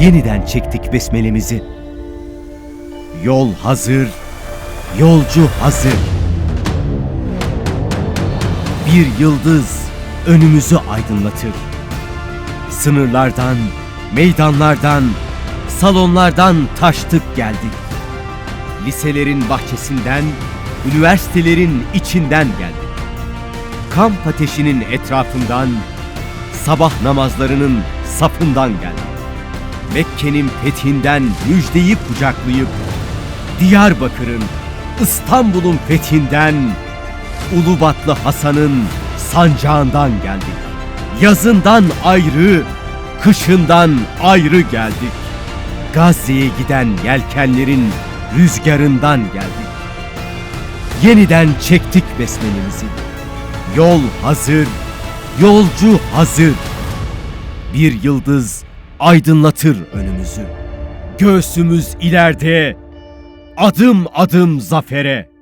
yeniden çektik besmelemizi. Yol hazır, yolcu hazır. Bir yıldız önümüzü aydınlatır. Sınırlardan, meydanlardan, salonlardan taştık geldik. Liselerin bahçesinden, üniversitelerin içinden geldik. Kamp ateşinin etrafından, sabah namazlarının safından geldik. Mekke'nin fethinden müjdeyi kucaklayıp, Diyarbakır'ın, İstanbul'un fethinden, Ulubatlı Hasan'ın sancağından geldik. Yazından ayrı, kışından ayrı geldik. Gazze'ye giden yelkenlerin rüzgarından geldik. Yeniden çektik besmelemizi. Yol hazır, yolcu hazır. Bir yıldız aydınlatır önümüzü. Göğsümüz ileride, adım adım zafere.